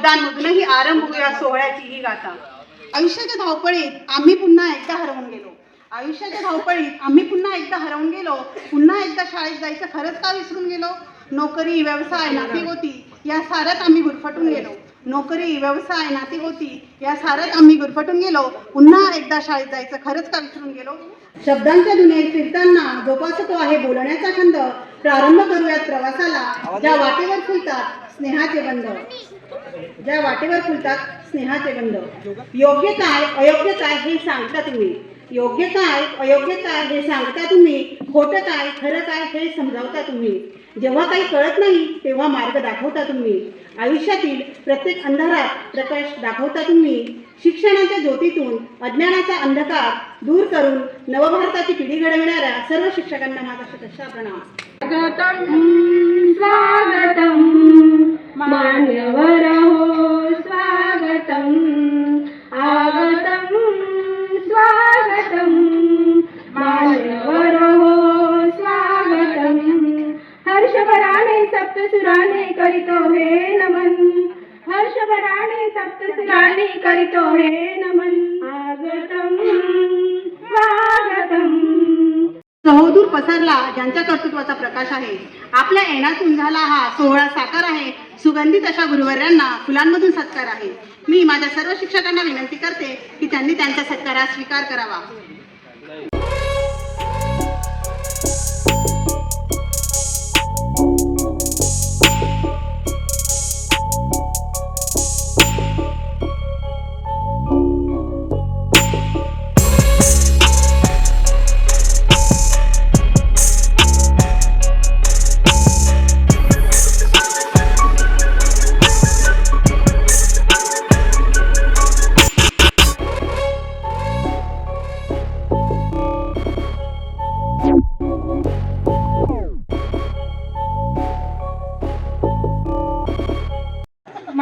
शब्दांमधूनही आरंभ होऊया सोहळ्याची ही गाथा. आयुष्याच्या धावपळीत आम्ही पुन्हा एकदा हरवून गेलो. आयुष्याच्या धावपळीत आम्ही पुन्हा एकदा हरवून गेलो. पुन्हा एकदा शाळेत जायचं खरंच का विसरून गेलो? नोकरी व्यवसाय नाती होती या साऱ्यात आम्ही गुरफटून गेलो. नोकरी व्यवसाय नाती होती या साऱ्यात आम्ही गुरफटून गेलो. पुन्हा एकदा शाळेत जायचं खरंच का विसरून गेलो? शब्दांच्या दुनियेत फिरताना जोपासतो आहे बोलण्याचा छंद. प्रारंभ करूयात प्रवासाला. ज्या वाटेवर फुलतात स्नेहाचे बंध. ज्या वाटेवर फुलतात स्नेहाचे गंध. योग्य काय अयोग्य काय हे सांगता तुम्ही. योग्य काय अयोग्य काय हे सांगता तुम्ही. खोटं काय खरं काय हे समजावता तुम्ही. जेव्हा काही कळत नाही तेव्हा मार्ग दाखवता तुम्ही. आयुष्यातील प्रत्येक अंधारात प्रकाश दाखवता तुम्ही. शिक्षणाच्या ज्योतीतून अज्ञानाचा अंधकार दूर करून नवभारताची पिढी घडविणाऱ्या सर्व शिक्षकांना माझा शुभेच्छा प्रणाम. स्वागतम्. स्वागतम्. हर्षभराने सप्तसुराने करीतो हे नमन. हर्षभराने सप्तसुराने करीतो हे नमन आगतम् स्वागतम्. सहोदूर पसरला ज्यांच्या कर्तृत्वाचा प्रकाश आहे. आपल्या येण्यातून झाला हा सोहळा साकार आहे. सुगंधित अशा गुरुवर्यांना फुलांमधून सत्कार आहे. मी माझ्या सर्व शिक्षकांना विनंती करते की त्यांनी त्यांच्या सत्कारास स्वीकार करावा.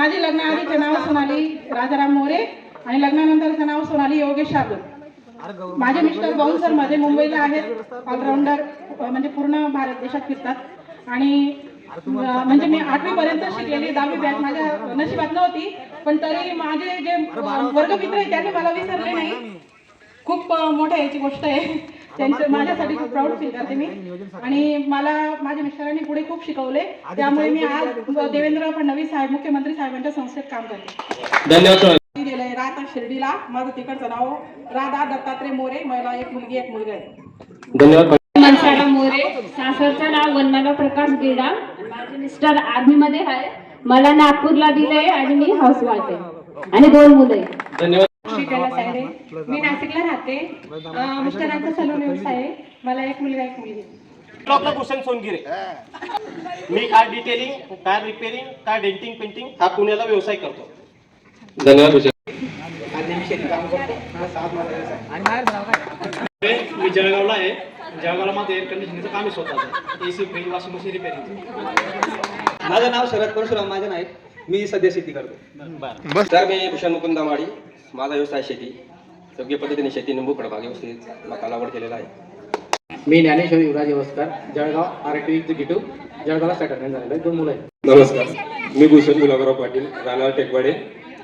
माझे लग्नाआधीचे नाव सोनाली राजाराम मोरे आणि लग्नानंतरचं नाव सोनाली योगेश शाबूर माझे मिस्टर भाऊ सर माझे मुंबईला आहेत. ऑलराऊंडर म्हणजे पूर्ण भारत देशात फिरतात. आणि म्हणजे मी आठवी पर्यंत शिकलेली दहावी बॅच माझ्या नशिबात नव्हती पण तरी माझे जे वर्गमित्र आहेत त्यांनी मला विसरले नाही. खूप मोठ्या याची गोष्ट आहे. त्यांचं माझ्यासाठी खूप प्राऊड फील करते मी. आणि मला माझ्या मिस्टरांनी पुढे खूप शिकवले. त्यामुळे मी आज देवेंद्र फडणवीस साहेब मुख्यमंत्री साहेबांच्या संस्थेत काम करते. धन्यवाद आहे राहता शिर्डीला. माझं तिकडचं नाव राधा दत्तात्रय मोरे. मला एक मुलगी एक मुलगा आहे. धन्यवाद मनसाडा मोरे. सासरचं नाव वंदना प्रकाश गेडा माझे मिस्टर आर्मी मध्ये आहे. मला नागपूरला दिलंय आणि मी हाऊसवाईफ आहे आणि दोन मुलं आहे धन्यवाद. मी नाशिकला राहते. मिस्टरांचा सलून व्यवसाय आहे. मला एक मुलगा एक मुलगी. आपला भूषण सोनगिरे. मी car detailing car repairing car denting painting हा पुण्याला व्यवसाय करतो. धन्यवाद भूषण मी जळगावला आहे. जळगावला माझं एअर कंडिशनिंगचं काम आहे स्वतःचं. A C fridge washing machine repairing माझं नाव शरद परशुराम माझं नाईक मी सध्या शेती करतो. तर मी भूषण मुकुंद माडी माझा व्यवसाय शेती. योग्य पद्धतीने शेती निंबू फळबाग व्यवस्थित मका लागवड केलेला आहे. मी Dnyaneshwar Yuvraj Yawaskar Jalgaon R T executive जळगावला settlement झालेलं आहे. दोन मुलं आहेत. नमस्कार. मी भूषण गुलाबराव पाटील राहणार टेकवाडे.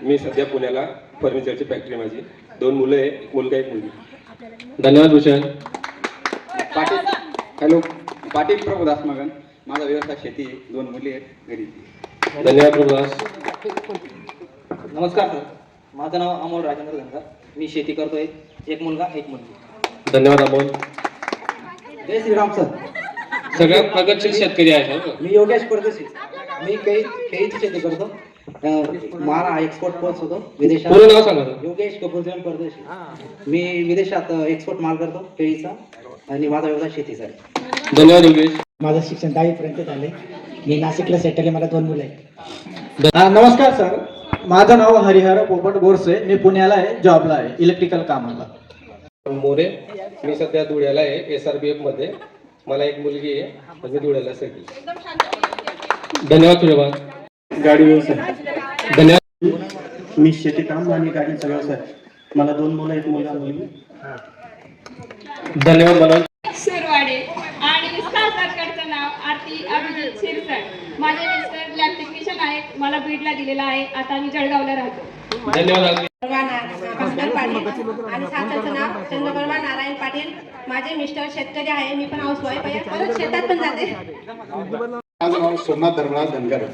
मी सध्या पुण्याला फर्निचरची फॅक्टरी माझी. दोन मुलं आहे एक मुलगा एक मुलगी. धन्यवाद भूषण. पाटील. हॅलो. पाटील प्रभुदास मगन. माझा व्यवसाय शेती. आहे दोन मुली आहेत घरी. धन्यवाद प्रभुदास. नमस्कार सर. माझं नाव अमोल राजेंद्र धनगर मी शेती करतोय. एक मुलगा एक मुलगी. धन्यवाद अमोल. जय श्रीराम सर. सगळ्यात प्रगतशील शेतकरी आहे सर मी योगेश परदेशी. मी काही केळीची शेती करतो. मला एक्सपोर्ट पोच होतो विदेशात. पूर्ण नाव सांगा सर. योगेश कपूरजन परदेशी. मी विदेशात एक्सपोर्ट माल करतो केळीचा आणि माझा व्यवसाय शेतीचा आहे. धन्यवाद योगेश. माझं शिक्षण दहावीपर्यंत झाले मी नाशिकला सेटल आहे मला दोन मुलं आहेत. हा, नमस्कार सर. माझं नाव हरिहर पोपट बोरसे मी पुण्याला आहे जॉबला आहे इलेक्ट्रिकल कामाला. मोरे मी सध्या धुळ्याला आहे एस आर बी एफमध्ये. मला एक मुलगी आहे मी धुळ्याला सेटल धन्यवाद सूर्यभान गाडी व्यवसाय धन्यवाद मी शेती काम आणि गाडीचा व्यवसाय मला दोन मुलं एक मुलगा मुलगी. धन्यवाद मनोज सुरवाडे आणि नाव स्वाती अभिजित शिरसट. माझे मिस्टर टेक्निशियन आहेत मला बीडला दिलेला आहे. आता मी जळगावला राहतो. धन्यवाद. भास्कर पाटील आणि सासरचं नाव नारायण पाटील. माझे मिस्टर शेतकरी आहे मी पण हाऊस वाईफ आहे. परत शेतात पण जाते. माझं नाव सोमनाथ धर्मराज धनगर.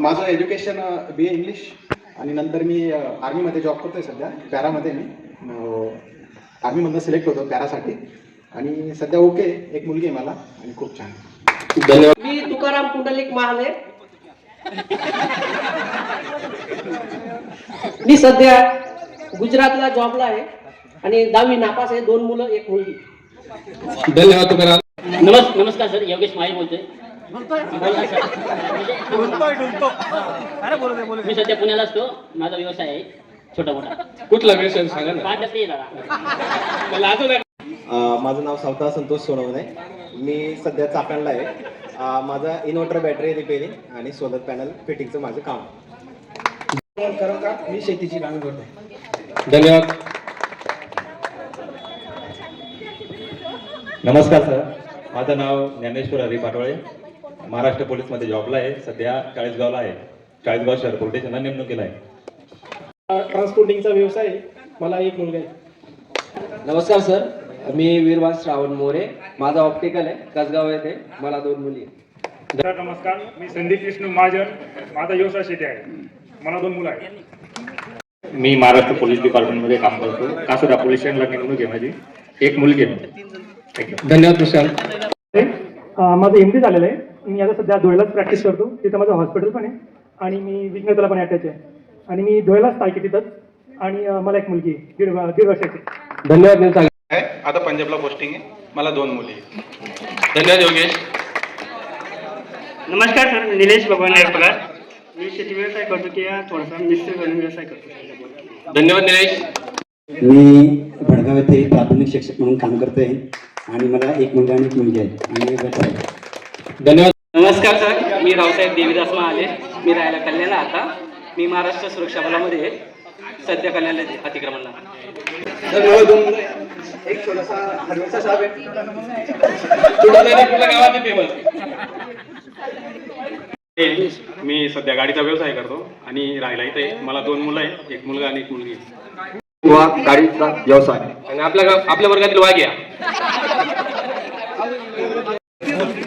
माझं एज्युकेशन बी ए इंग्लिश आणि नंतर मी आर्मीमध्ये जॉब करतोय सध्या. पॅरामध्ये मी. आर्मीमधनं सिलेक्ट होतो पॅरासाठी. आणि सध्या ओके एक मुलगी आहे मला आणि खूप छान. धन्यवाद. मी तुकाराम पुंडलिक महाले. मी सध्या गुजरातला जॉबला आहे आणि दहावी नापास आहे दोन मुलं एक मुलगी. धन्यवाद तुकाराम नमस् नमस्कार सर योगेश माळी बोलतोय. मी सध्या पुण्याला असतो. माझा व्यवसाय आहे छोटा मोठा. कुठला विषय सांगा ना. माझं नाव सावता संतोष सोनवणे. मी सध्या चाकणला आहे. माझा इन्व्हर्टर बॅटरी रिपेअरिंग आणि सोलर पॅनल फिटिंगचं माझं काम. आहे. कारण का? मी शेतीची कामे करतो धन्यवाद. नमस्कार सर. माझं नाव ज्ञानेश्वर हरी पाटोळे. महाराष्ट्र पोलीसमध्ये जॉबला आहे. सध्या चाळीसगावला आहे. चाळीसगाव शहर पोलीस स्टेशनला नेमणूक केला आहे. ट्रान्सपोर्टिंगचा व्यवसाय आहे. मला एक मुलगा आहे. नमस्कार सर. मी वीरवान श्रावण मोरे. माझा ऑप्टिकल आहे. कसगाव येथे. मला दोन मुली आहेत. नमस्कार. मी संदीप विष्णू महाजन माझा व्यवसाय शेती आहे. मला दोन मुलं आहेत. मी महाराष्ट्र पोलीस डिपार्टमेंटमध्ये काम करतो. कासोदा पोलीस स्टेशनला नेमणूक आहे माझी एक मुलगी आहे. धन्यवाद प्रशांत माझं एम डी झालेलं आहे. मी आता सध्या धुळ्यालाच प्रॅक्टिस करतो. तिथं माझं हॉस्पिटल पण आहे. आणि मी विघ्नतला पण अटॅच आहे. आणि मी धुळ्यालाच आहे तिथंच. आणि मला एक मुलगी दीड दीड वर्षाची. धन्यवाद सांग आता पंजाबला पोस्टिंग आहे. मला दोन मुली धन्यवाद योगेश. नमस्कार सर. निलेश भगवान पगार. मी शेती व्यवसाय करतो किंवा थोडासा मिश्र व्यवसाय करतो. धन्यवाद निलेश. मी भडगाव येथे प्राथमिक शिक्षक म्हणून काम करतोय आणि मला एक मुलगा आणि एक मुलगी आहे आणि आहे. धन्यवाद. नमस्कार सर. मी रावसाहेब देवीदास महाले. मी राहायला कल्याणला आता. मी महाराष्ट्र सुरक्षा बलामध्ये आहे. सध्या कल्याण अतिक्रमणला. एक छोटासा हरवेचा साहेब आहे. कुठल्या गावात फेमस मी सध्या गाडीचा व्यवसाय करतो आणि राहिला इथे. मला दोन मुलं आहे एक मुलगा आणि एक मुलगी. किंवा गाडीचा व्यवसाय. आणि आपल्या गाव- आपल्या वर्गातील वाघ्या.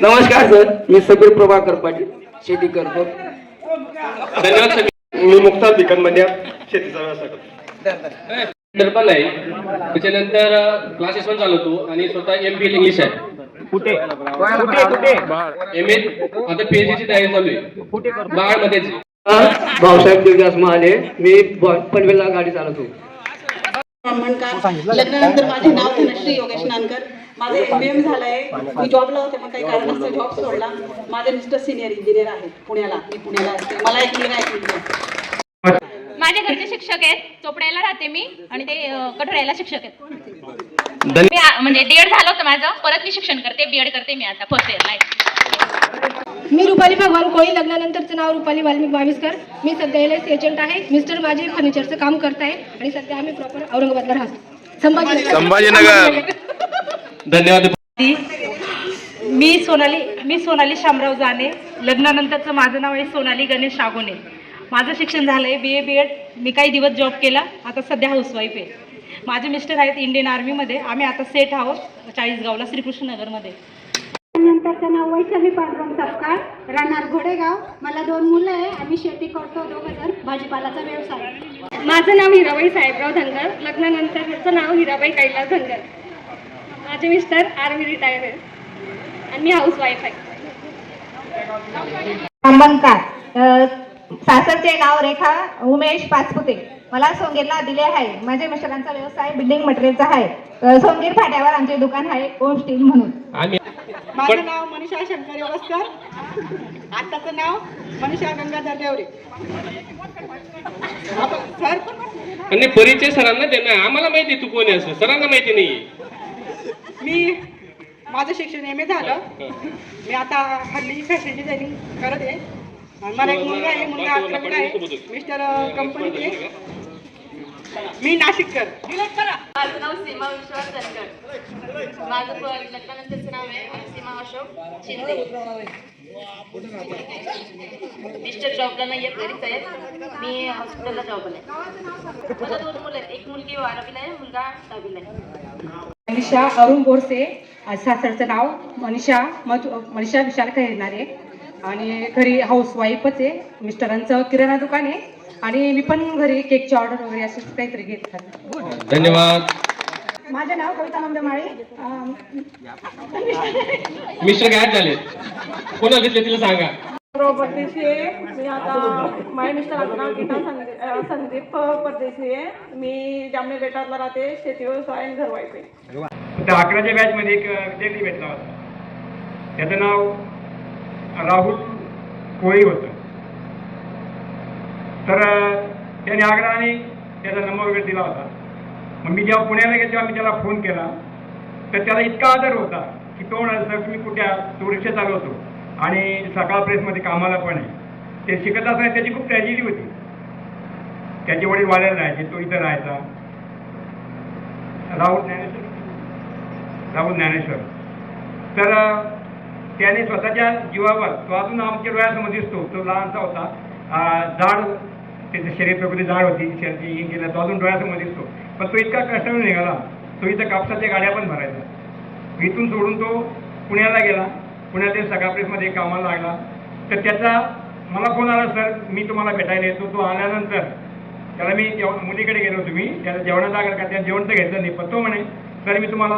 नमस्कार सर. मी सबीर प्रभाकर पाटील शेती करतो. धन्यवाद सगळे. मी मुक्तार भिकनमध्ये शेतीचा व्यवसाय करतो तर पण आहे त्याच्यानंतर क्लासेस पण चालवतो आणि स्वतः एम पी इंग्लिश आहे. कुठे? कुठे कुठे? एम ए आता पीएचडी ची तयारी चालू आहे. बाळ मध्येच भाऊसाहेब देवदास महाले मी पनवेलला गाडी चालवतो. लग्नानंतर माझे नाव धनश्री योगेश नानकर. माझं एम एम झालंय. मी जॉबला होते पण काही कारणास्तव जॉब सोडला. माझे मिस्टर सिनियर इंजिनियर आहेत पुण्याला. मी पुण्याला असते. मला एक मुलगा एक मुलगी आहे. माझे घरचे शिक्षक आहेत. चोपड्याला राहते मी आणि ते अ, कठोळ्याला शिक्षक आहेत. मी म्हणजे डीएड झालं होतं माझं. परत मी शिक्षण करते. बीएड करते मी आता फर्स्ट इयरला आहे मी रुपाली भगवान कोळी लग्नानंतरचं नाव रुपाली वाल्मिक बाविस्कर. मी सध्या एल एस एजंट आहे. मिस्टर माझे फर्निचरचं काम करत आहे आणि सध्या आम्ही प्रॉपर औरंगाबादला राहतो. संभाजी धन्यवाद. मी सोनाली मी सोनाली शामराव जाने. लग्नानंतरचं माझं नाव आहे सोनाली गणेश शागोने माझं शिक्षण झालं आहे बी ए बी एड मी काही दिवस जॉब केला. आता सध्या हाऊसवाईफ आहे. माझे मिस्टर आहेत इंडियन आर्मीमध्ये आम्ही आता सेट आहोत चाळीसगावला श्रीकृष्णनगरमध्ये. नंतरचं नाव वैशाली पांडुरंग सपकाळ. राहणार घोडेगाव. मला दोन मुलं आहे. आम्ही शेती करतो दोघं जण भाजीपालाचा व्यवसाय. माझं नाव हिराबाई साहेबराव धनगर. लग्नानंतरचं नाव हिराबाई कैलास धनगर. माझे मिस्टर आर्मी रिटायर आहे आणि मी हाऊस वाईफ आहे सासरचे नाव रेखा उमेश पाचपुते. मला सोंगीरला दिले आहे. माझ्या मिस्टरांचा व्यवसाय बिल्डिंग मटेरियलचा आहे. सोंगीर फाट्यावर आमचे दुकान आहे ओम स्टील म्हणून. माझं नाव मनीषा शंकर योगस्कर आताचं नाव मनीषा गंगाधर देवरे. आपण सर? आणि परिचय सरांना दे ना. आम्हाला माहिती आहे तू कोण असं सरांना माहिती नाही मी माझं शिक्षण एम ए झालं. मी आता हल्ली फॅशन डिझायनिंग करत आहे. मला एक मुलगा आहे मुलगा अकरावीला आहे. मिस्टर कंपनीत आहे. मी नाशिककर. माझं नाव सीमा विश्वास माझं लग्नानंतरचं नाव आहे सीमा अशोक शिंदे. मिस्टर जॉबला नाही आहेत घरीच आहेत. मी हॉस्पिटलला जॉबला आहे. मला दोन मुलं आहेत. एक मुलगी बारावीला आहे मुलगा दहावीला आहे. मनीषा अरुण बोरसे सासरचं नाव. मनीषा मधु मनीषा विशाल खैरनारे आणि घरी हाऊस वाईफच आहे मिस्टरांचं किराणा दुकान आहे. आणि मी पण घरी केकची ऑर्डर वगैरे असे काहीतरी घेत राहते. धन्यवाद. माझं नाव कविता नंदमाळी अं, मिस्टर गायब झाले. कोणा घेतले तिला सांगा. परदेशी आहे. मी आता माझ्या मिस्टरांचं नाव गीता संदीप संदीप परदेशी आहे. मी जामनेर बेटातला राहते. शेती व्यवसाय आणि घर वाईफ आहे. त्या अकराच्या बॅचमध्ये एक विद्यार्थी भेटला होता. त्याचं नाव राहुल कोळी होतं. तर त्याने आग्रहाने त्याचा नंबर वगैरे दिला होता. मग मी जेव्हा पुण्याला गेलो तेव्हा मी त्याला फोन केला. तर त्याला इतका आदर होता की तो म्हणाला सर तुम्ही कुठे तो रिक्षा चालवतो आणि सकाळ प्रेसमध्ये कामाला पण आहे. ते शिकत असताना त्याची खूप ट्रॅजेडी होती. त्याचे वडील वाढायला राहायचे तो इथं राहायचा. राहुल ज्ञानेश्वर. राहुल ज्ञानेश्वर. तर त्याने स्वतःच्या जीवावर तो अजून आमच्या डोळ्यासमोर दिसतो. तो लहानसा होता. जाड त्याच्या शरीर प्रकृती जाड होती. शरीर गेला तो अजून डोळ्यासमोर दिसतो. पण तो इतका कष्ट निघाला. तो इथं कापसाच्या गाड्या पण भरायचा. इथून सोडून तो पुण्याला गेला. पुण्यातील सकाप्रेसमध्ये प्रेसमध्ये कामाला लागला. तर त्याचा मला फोन आला सर मी तुम्हाला भेटायला येतो. तो आल्यानंतर त्याला मी जेवण मुलीकडे गेलो तुम्ही त्याला जेवणाचा आग्रह का त्याला जेवण तर घ्यायचं नाही पण तो म्हणे सर मी तुम्हाला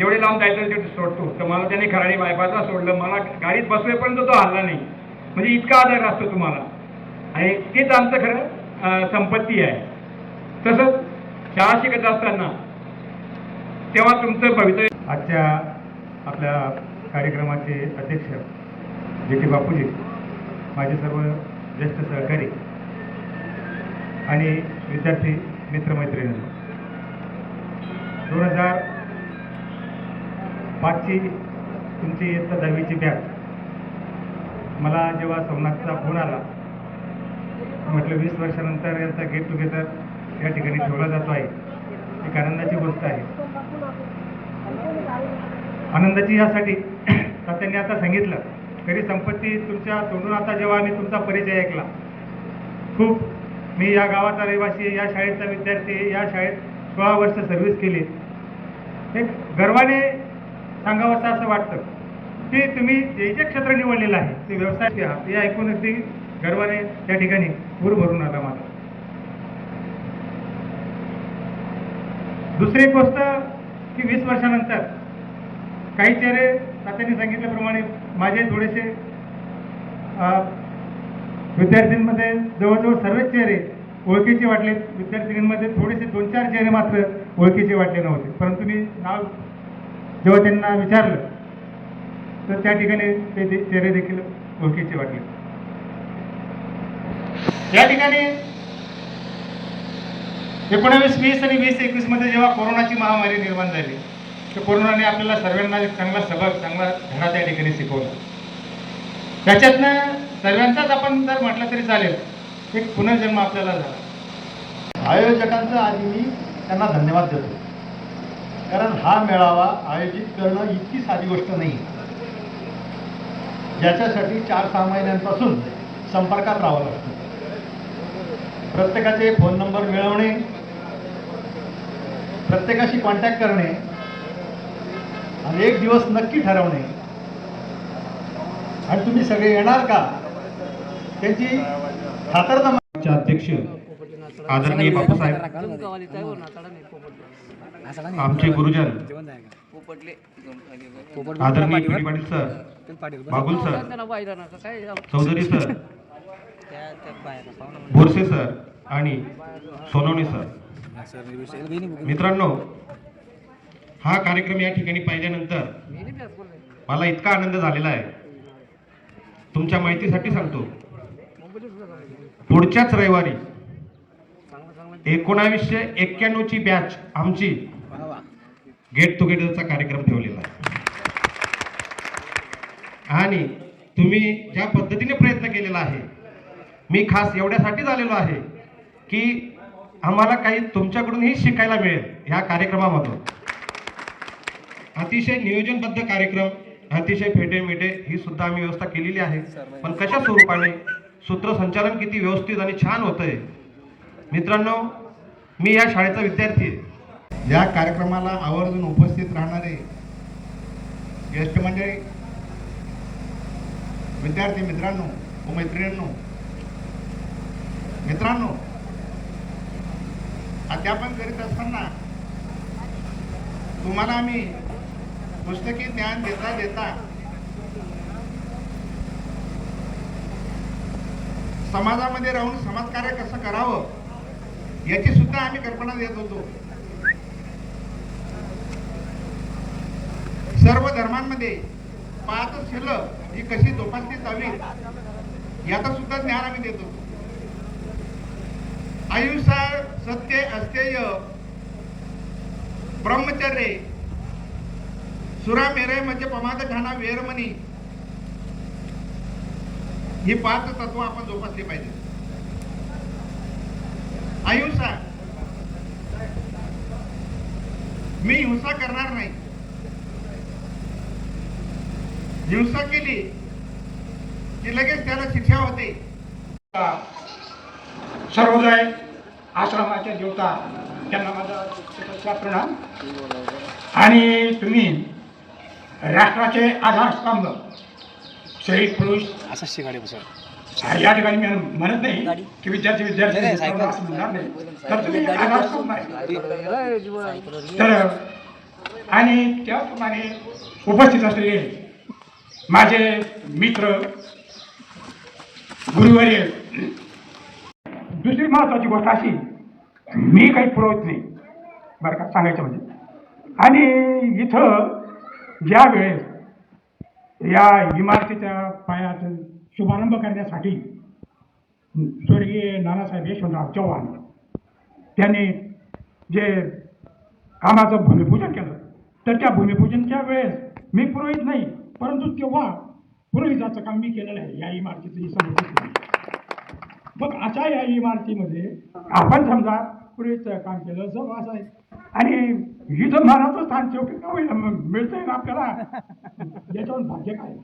जेवढे लांब जायचं तेवढे सोडतो. तर मला त्याने खराडी बायपासला सोडलं. मला गाडीत बसवेपर्यंत तो हल्ला नाही. म्हणजे इतका आदर असतो तुम्हाला. आणि तेच आमचं खरं संपत्ती आहे. तसंच शाळा शिकत असताना तेव्हा तुमचं भवितव्य आजच्या आपल्या कार्यक्रमाचे अध्यक्ष जे टी बापूजी माझे सर्व ज्येष्ठ सहकारी आणि विद्यार्थी मित्रमैत्रिणी. दोन हजार पाचची तुमची इयत्ता दहावीची बॅच. मला जेव्हा सोमनाथचा फोन आला म्हटलं वीस वर्षानंतर यांचा गेट टुगेदर या ठिकाणी ठेवला जातो आहे. एक आनंदाची गोष्ट आहे. आनंदाची यासाठी तर त्यांनी आता सांगितलं तरी संपत्ती तुमच्या तोंडून आता जेव्हा आम्ही तुमचा परिचय ऐकला खूप मी या गावाचा रहिवासी या शाळेचा विद्यार्थी या शाळेत सोळा वर्ष सर्व्हिस केली. एक गर्वाने सांगावंसं असं वाटतं. की तुम्ही जे जे क्षेत्र निवडलेलं आहे ते व्यवसाय आहात हे ऐकून अगदी गर्वाने त्या ठिकाणी पूर भरून आला माझा. दुसरी एक गोष्ट की वीस वर्षानंतर काही चेहरे तात्यांनी सांगितल्याप्रमाणे माझे थोडेसे अं, विद्यार्थ्यांमध्ये जवळजवळ सर्वच चेहरे ओळखीचे वाटले विद्यार्थिनींमध्ये थोडेसे दोन चार चेहरे मात्र ओळखीचे वाटले नव्हते. परंतु मी नाव जेव्हा त्यांना विचारलं तर त्या ठिकाणी ते चेहरे देखील ओळखीचे वाटले. या ठिकाणी एकोणावीस वीस आणि वीस एकवीसमध्ये जेव्हा कोरोनाची महामारी निर्माण झाली तर कोरोनाने आपल्याला सर्वांना एक चांगला सबक चांगला धडा त्या ठिकाणी शिकवला. त्याच्यातनं सर्वांचाच आपण जर म्हटलं तरी चालेल एक पुनर्जन्म आपल्याला झाला. आयोजकांचा आधी मी त्यांना धन्यवाद देतो. कारण हा मेळावा आयोजित करणं इतकी साधी गोष्ट नाही. ज्याच्यासाठी चार सहा महिन्यांपासून संपर्कात राहावं लागतं. प्रत्येकाचे फोन नंबर मिळवणे प्रत्येकाशी कॉन्टॅक्ट करणे आणि एक दिवस नक्की ठरवणे. आणि तुम्ही सगळे येणार का? त्यांची खातरजमा अध्यक्ष आदरणीय बापूसाहेब. आमचे गुरुजन. आदरणीय पिढी Patil sir Bagul sir Chaudhari sir Borse sir आणि सोनवणे सर. मित्रांनो हा कार्यक्रम या ठिकाणी पाहिल्यानंतर मला इतका आनंद झालेला आहे. तुमच्या माहितीसाठी सांगतो. पुढच्याच रविवारी एकोणावीसशे एक्क्याण्णवची बॅच आमची गेट टुगेदरचा कार्यक्रम ठेवलेला आहे. आणि तुम्ही ज्या पद्धतीने प्रयत्न केलेला आहे मी खास एवढ्यासाठीच आलेलो आहे की आम्हाला काही तुमच्याकडूनही शिकायला मिळेल ह्या कार्यक्रमामधून. अतिशय नियोजनबद्ध कार्यक्रम अतिशय फेटे मिटे ही सुद्धा आम्ही व्यवस्था केलेली आहे. पण कशा स्वरूपाने सूत्रसंचालन किती व्यवस्थित आणि छान होतंय. मित्रांनो मी या शाळेचा विद्यार्थी आहे. या कार्यक्रमाला आवर्जून उपस्थित राहणारे ज्येष्ठ मंडळी विद्यार्थी मित्रांनो व मैत्रिणींनो मित्रांनो अध्यापन करीत असताना तुम्हाला आम्ही पुस्तकी ज्ञान देता देता समाजामध्ये राहून समाजकार्य कसं करावं याची सुद्धा आम्ही कल्पना देत होतो. सर्व धर्मांमध्ये पाच शिल्लक ही कशी जोपासली जावी याचा सुद्धा ज्ञान आम्ही देतो. आयुष्य सत्य अस्तेय ब्रह्मचर्य सुरा मेरे म्हणजे पमाद घाना वेरमणी ही पाच तत्व आपण जोपासली पाहिजे. अहिंसा मी हिंसा करणार नाही. हिंसा केली की लगेच त्याला शिक्षा होते. सर्वोदय आश्रमाचे देवता त्यांना माझा प्रणाम. आणि तुम्ही राष्ट्राचे आधारस्तंभ शहीद पुरुष. असं शिकाडे या ठिकाणी मी म्हणत नाही की विद्यार्थी विद्यार्थी असं म्हणणार नाही. तर तुम्ही आधारस्तंभ आहे. तर आणि त्याचप्रमाणे उपस्थित असलेले माझे मित्र गुरुवर्य दुसरी महत्वाची गोष्ट अशी मी काही पुरवत नाही. बरं का? सांगायचं म्हणजे. आणि इथं ज्या वेळेस या इमारतीच्या पायात शुभारंभ करण्यासाठी स्वर्गीय नानासाहेब यशवंतराव चव्हाण त्यांनी जे कामाचं भूमिपूजन केलं तर त्या भूमिपूजनच्या वेळेस मी पुरोहित नाही. परंतु तेव्हा पुरोहिताचं काम मी केलेलं आहे या इमारतीचं ही मग अशा या इमारतीमध्ये आपण समजा पुरोहितचं काम केलं सर्व असं आहे. आणि इथं महाराजचं स्थान शेवटी का होईना? मग मिळतंय ना आपल्याला? याच्यावर भाग्य काय?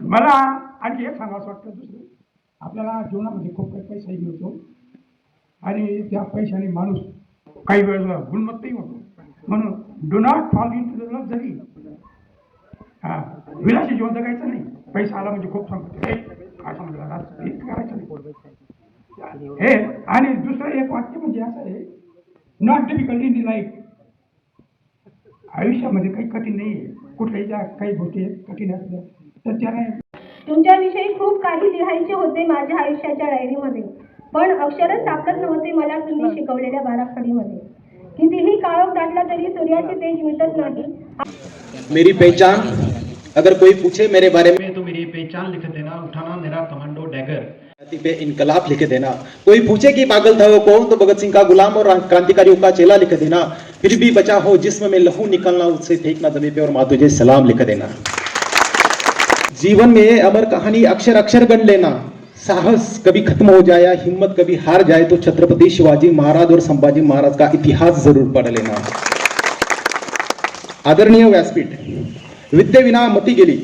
मला आणखी एक सांगावं वाटतं दुसरं. आपल्याला जीवनामध्ये खूप काही पैसाही मिळतो. आणि त्या पैशाने माणूस काही वेळेला गुणवत्ताही होतो म्हणून do not fall into the luxury हा विलाशी जीवन जगायचं नाही. पैसा आला म्हणजे खूप सांगतो हे काय समजलं? करायचं नाही. हे आणि दुसरं एक वाक्य म्हणजे असं आहे. नॉट डिफिकल्ट इन लाईफ आयुष्यामध्ये काही कठीण नाही आहे कुठल्याही ज्या काही गोष्टी कठीण असल्या तर त्याने तुमच्याविषयी खूप काही लिहायचे होते माझ्या आयुष्याच्या डायरीमध्ये. पण अक्षरच सापडत नव्हते मला तुम्ही शिकवलेल्या बाराखडीमध्ये. कितीही काळोख दाटला तरी सूर्याचे तेज मिटत नाही. मेरी पहचान अगर कोई पूछे मेरे बारे में तो मेरी पहचान लिख देना उठाना मेरा कमांडो डैगर। पे इनकलाब लिख देना। कोई पूछे कि पागल था वो कौन तो भगत सिंह का गुलाम और क्रांतिकारियों का चेला लिख देना। फिर भी बचा हो जिसमें में लहू निकलना उससे फेंकना दबे पे और माँ तुझे सलाम लिख देना। जीवन में अमर कहानी अक्षर अक्षर गण लेना। साहस कभी खत्म हो जाए या हिम्मत कभी हार जाए तो छत्रपति शिवाजी महाराज और संभाजी महाराज का इतिहास जरूर पढ़ लेना। आदरणीय व्यासपीठ विद्येविना मती गेली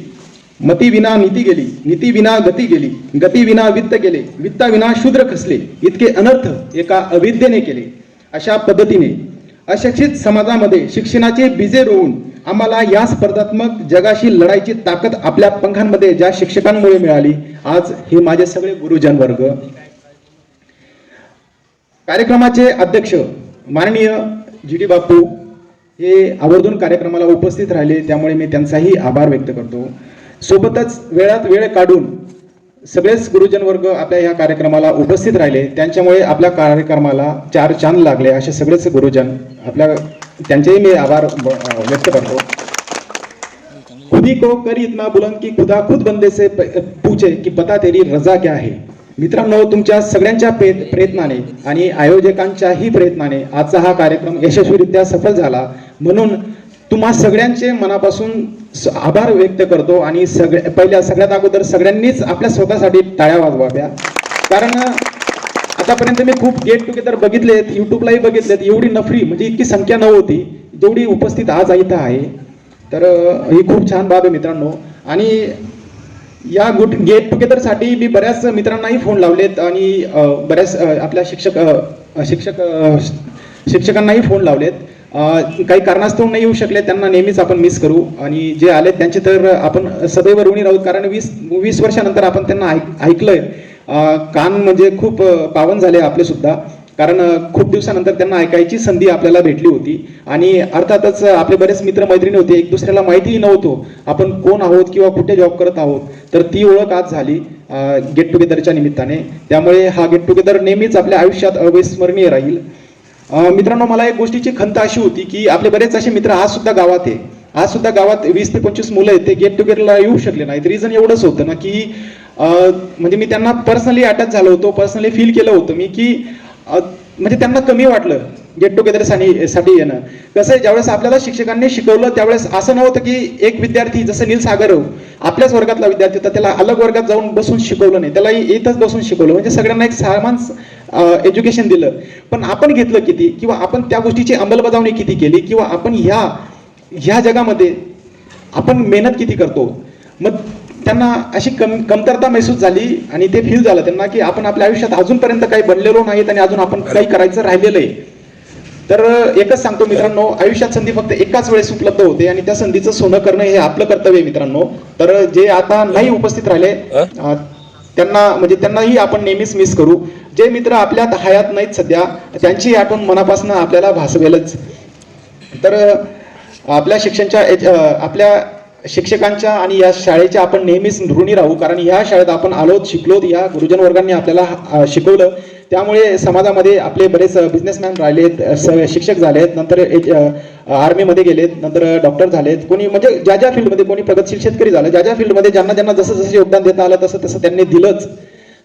मती विना नीती गेली नीती विना गती गेली गती विना वित्त गेले वित्ता विना शूद्र खसले इतके अनर्थ एका अविद्येने केले अशा पद्धतीने अशिक्षित समाजामध्ये शिक्षणाचे बीजे रोवून आम्हाला या स्पर्धात्मक जगाशी लढायची ताकद आपल्या पंखांमध्ये ज्या शिक्षकांमुळे मिळाली आज हे माझे सगळे गुरुजन वर्ग कार्यक्रमाचे अध्यक्ष माननीय जी डी बापू हे आवर्जून कार्यक्रमाला उपस्थित राहिले त्यामुळे मी त्यांचाही आभार व्यक्त करतो. सोबतच वेळात वेळ काढून सगळेच गुरुजन वर्ग आपल्या या कार्यक्रमाला उपस्थित राहिले. त्यांच्यामुळे आपल्या कार्यक्रमाला चार चांद लागले. असे सगळेच गुरुजन आपल्या त्यांचेही मी आभार व्यक्त करतो. खुदी को कर इतना बुलंद की खुदा खुद बंदे से पूछे की पता तेरी रजा क्या आहे मित्रांनो तुमच्या सगळ्यांच्या प्रयत्नाने आणि आयोजकांच्याही प्रयत्नाने आजचा हा कार्यक्रम यशस्वीरित्या सफल झाला. म्हणून तुम्हा सगळ्यांचे मनापासून आभार व्यक्त करतो आणि सगळ्या पहिल्या सगळ्यात अगोदर सगळ्यांनीच आपल्या स्वतःसाठी टाळ्या वाजवाव्या. कारण आतापर्यंत मी खूप गेट टुगेदर बघितलेत युट्यूबलाही बघितलेत एवढी नफरी म्हणजे इतकी संख्या नव्हती जेवढी उपस्थित आज इथं आहे. तर ही खूप छान बाब आहे मित्रांनो. आणि या गुट गेट टुगेदरसाठी मी बऱ्याच मित्रांनाही फोन लावलेत आणि बऱ्याच आपल्या शिक्षक शिक्षक शिक्षकांनाही फोन लावलेत. अं, काही कारणास्तव नाही येऊ शकले त्यांना नेहमीच आपण मिस करू. आणि जे आले त्यांचे तर आपण सदैव ऋणी राहू. कारण वीस वीस वर्षानंतर आपण त्यांना ऐक ऐकलंय. कान म्हणजे खूप पावन झाले आपले सुद्धा. कारण खूप दिवसानंतर त्यांना ऐकायची संधी आपल्याला भेटली होती. आणि अर्थातच आपले बरेच मित्र मैत्रिणी होते. एक दुसऱ्याला माहितीही नव्हतो. आपण कोण आहोत किंवा कुठे जॉब करत आहोत. तर ती ओळख आज झाली गेट टुगेदरच्या निमित्ताने. त्यामुळे हा गेट टुगेदर नेहमीच आपल्या आयुष्यात अविस्मरणीय राहील. मित्रांनो मला एक गोष्टीची खंत अशी होती की आपले बरेच असे मित्र आज सुद्धा गावात आहे. आज सुद्धा गावात वीस ते पंचवीस मुलं आहेत ते गेट टुगेदरला येऊ शकले नाहीत. रिझन एवढंच होतं ना की म्हणजे मी त्यांना पर्सनली अटॅच झालो होतो पर्सनली फील केलं होतं मी की म्हणजे त्यांना कमी वाटलं गेट टुगेदरसाठी येणं. कसं आहे ज्यावेळेस आपल्याला शिक्षकांनी शिकवलं त्यावेळेस असं नव्हतं की एक विद्यार्थी जसं नील सागर हो, आपल्याच वर्गातला विद्यार्थी तर त्याला अलग वर्गात जाऊन बसून शिकवलं नाही त्याला इथंच बसून शिकवलं. म्हणजे सगळ्यांना एक समान एज्युकेशन दिलं. पण आपण घेतलं किती? किंवा आपण त्या गोष्टीची अंमलबजावणी किती केली? किंवा आपण ह्या ह्या जगामध्ये आपण मेहनत किती करतो? मग त्यांना अशी कम कमतरता महसूस झाली आणि ते फील झालं त्यांना की आपण आपल्या आयुष्यात अजूनपर्यंत काही बनलेलो नाहीत आणि अजून आपण काही करायचं राहिलेलं आहे. तर एकच सांगतो मित्रांनो आयुष्यात संधी फक्त एकाच वेळेस उपलब्ध होते आणि त्या संधीचं सोनं करणं हे आपलं कर्तव्य आहे मित्रांनो. तर जे आता नाही उपस्थित राहिले त्यांना म्हणजे त्यांनाही आपण नेहमीच मिस करू. जे मित्र आपल्यात हयात नाहीत सध्या त्यांची आठवण मनापासून आपल्याला भासवेलच. तर आपल्या शिक्षणच्या आपल्या शिक्षकांच्या आणि या शाळेच्या आपण नेहमीच ऋणी राहू. कारण या शाळेत आपण आलोत शिकलोत या गुरुजन वर्गांनी आपल्याला शिकवलं. त्यामुळे समाजामध्ये आपले बरेच बिझनेसमॅन राहिलेत स- शिक्षक झालेत नंतर आर्मीमध्ये गेलेत नंतर डॉक्टर झालेत. कोणी म्हणजे ज्या ज्या फील्डमध्ये कोणी प्रगतशील शेतकरी झालं ज्या ज्या फील्डमध्ये ज्यांना ज्यांना जसं जसं योगदान देता आलं तसं तसं त्यांनी दिलंच.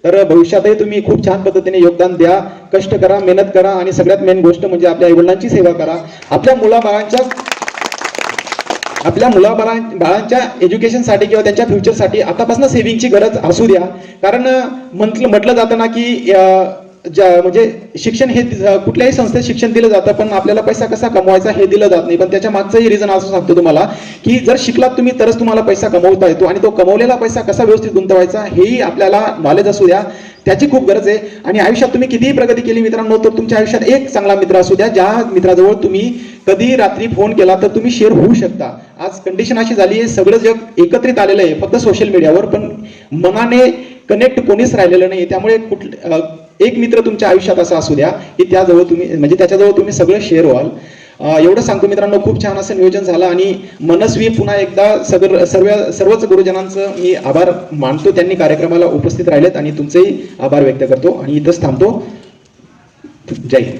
तर भविष्यातही तुम्ही खूप छान पद्धतीने योगदान द्या. कष्ट करा मेहनत करा आणि सगळ्यात मेन गोष्ट म्हणजे आपल्या आईवडिलांची सेवा करा. आपल्या मुलाबाळांच्या आपल्या मुलाबाळां बाळांच्या एज्युकेशनसाठी किंवा त्यांच्या फ्युचरसाठी आतापासून सेव्हिंगची गरज असू द्या. कारण म्हटलं म्हटलं जातं ना की ज्या म्हणजे शिक्षण हे कुठल्याही संस्थेत शिक्षण दिलं जातं पण आपल्याला पैसा कसा कमवायचा हे दिलं जात नाही. पण त्याच्या मागचंही रिझन असं सांगतो तुम्हाला की जर शिकलात तुम्ही तरच तुम्हाला पैसा कमवता येतो. आणि तो कमवलेला पैसा कसा व्यवस्थित गुंतवायचा हेही आपल्याला नॉलेज असू द्या. त्याची खूप गरज आहे. आणि आयुष्यात तुम्ही कितीही प्रगती केली मित्रांनो तर तुमच्या आयुष्यात एक चांगला मित्र असू द्या ज्या मित्राजवळ तुम्ही कधी रात्री फोन केला तर तुम्ही शेअर होऊ शकता. आज कंडिशन अशी झाली आहे सगळं जग एकत्रित आलेलं आहे फक्त सोशल मीडियावर पण मनाने कनेक्ट कोणीच राहिलेलं नाही त्यामुळे कुठ एक मित्र तुमच्या आयुष्यात असा असू द्या की त्याजवळ तुम्ही म्हणजे त्याच्याजवळ तुम्ही सगळं शेअर व्हाल. एवढं सांगतो मित्रांनो खूप छान असं नियोजन झालं आणि मनस्वी पुन्हा एकदा सगळं सर्व सर्वच गुरुजनांचं मी आभार मानतो. त्यांनी कार्यक्रमाला उपस्थित राहिलेत आणि तुमचेही आभार व्यक्त करतो आणि इथंच थांबतो. जय हिंद.